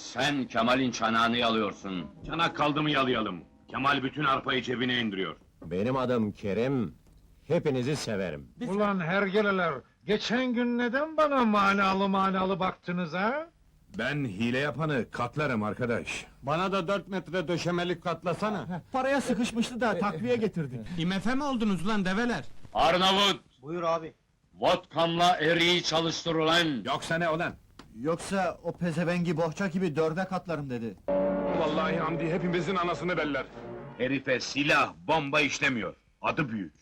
Sen Kemal'in çanağını yalıyorsun. Çanak kaldı mı yalayalım. Kemal bütün arpayı cebine indiriyor. Benim adım Kerim. Hepinizi severim. Ulan hergeleler, geçen gün neden bana manalı manalı baktınız ha? Ben hile yapanı katlarım arkadaş. Bana da dört metre döşemelik katlasana. Paraya sıkışmıştı da takviye getirdik. IMF mi oldunuz lan develer? Arnavut! Buyur abi. Vodkamla eriği çalıştır ulan! Yoksa ne olan? Yoksa o pezevengi bohça gibi dörde katlarım dedi. Vallahi Hamdi hepimizin anasını beller. Herife silah, bomba işlemiyor. Adı büyük.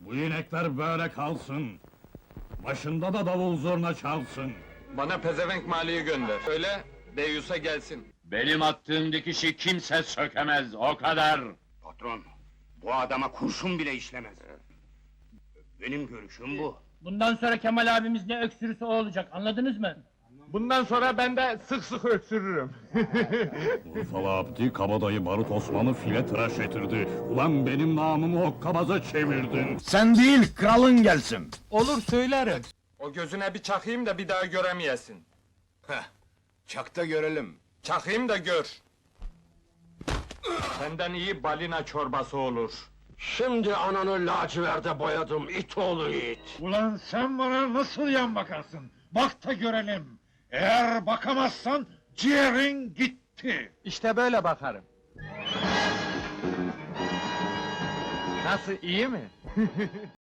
Bu inekler böyle kalsın. Başında da davul zurna çalsın. Bana pezevenk maliyi gönder. Söyle, Deyus'a gelsin. Benim attığım dikişi kimse sökemez, o kadar! Patron, bu adama kurşun bile işlemez. Benim görüşüm bu. Bundan sonra Kemal abimiz ne öksürürse o olacak, anladınız mı? Bundan sonra ben de sık sık öksürürüm. Urfalı Abdi kabadayı Barut Osman'ı file tıraş etirdi. Ulan benim namımı hokkabaza çevirdin. Sen değil, kralın gelsin. Olur söylerim. O gözüne bir çakayım da bir daha göremeyesin. Çakta görelim. Çakayım da gör. Senden iyi balina çorbası olur. Şimdi ananı laciverde boyadım, it oğlu it. Ulan sen bana nasıl yan bakarsın? Bak da görelim. Eğer bakamazsan ciğerin gitti. İşte böyle bakarım. Nasıl iyi mi?